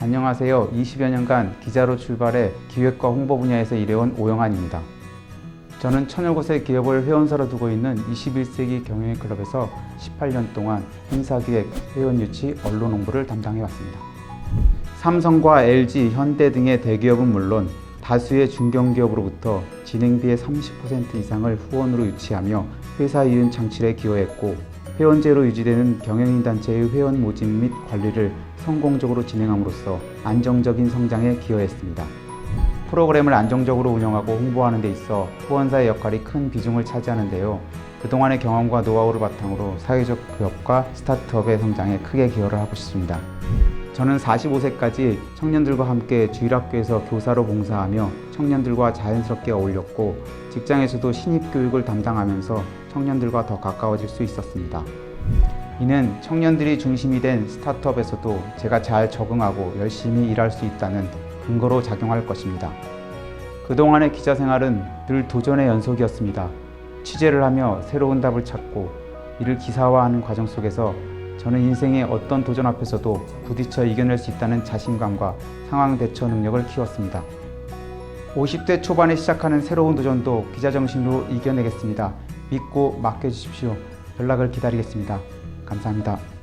안녕하세요. 20여 년간 기자로 출발해 기획과 홍보 분야에서 일해온 오영환입니다. 저는 천여 곳의 기업을 회원사로 두고 있는 21세기 경영의 클럽에서 18년 동안 행사기획, 회원 유치, 언론 홍보를 담당해 왔습니다. 삼성과 LG, 현대 등의 대기업은 물론 다수의 중견기업으로부터 진행비의 30% 이상을 후원으로 유치하며 회사 이윤 창출에 기여했고 회원제로 유지되는 경영인 단체의 회원 모집 및 관리를 성공적으로 진행함으로써 안정적인 성장에 기여했습니다. 프로그램을 안정적으로 운영하고 홍보하는 데 있어 후원사의 역할이 큰 비중을 차지하는데요. 그동안의 경험과 노하우를 바탕으로 사회적 기업과 스타트업의 성장에 크게 기여를 하고 싶습니다. 저는 45세까지 청년들과 함께 주일학교에서 교사로 봉사하며 청년들과 자연스럽게 어울렸고 직장에서도 신입 교육을 담당하면서 청년들과 더 가까워질 수 있었습니다. 이는 청년들이 중심이 된 스타트업에서도 제가 잘 적응하고 열심히 일할 수 있다는 근거로 작용할 것입니다. 그동안의 기자 생활은 늘 도전의 연속이었습니다. 취재를 하며 새로운 답을 찾고 이를 기사화하는 과정 속에서 저는 인생의 어떤 도전 앞에서도 부딪혀 이겨낼 수 있다는 자신감과 상황 대처 능력을 키웠습니다. 50대 초반에 시작하는 새로운 도전도 기자 정신으로 이겨내겠습니다. 믿고 맡겨주십시오. 연락을 기다리겠습니다. 감사합니다.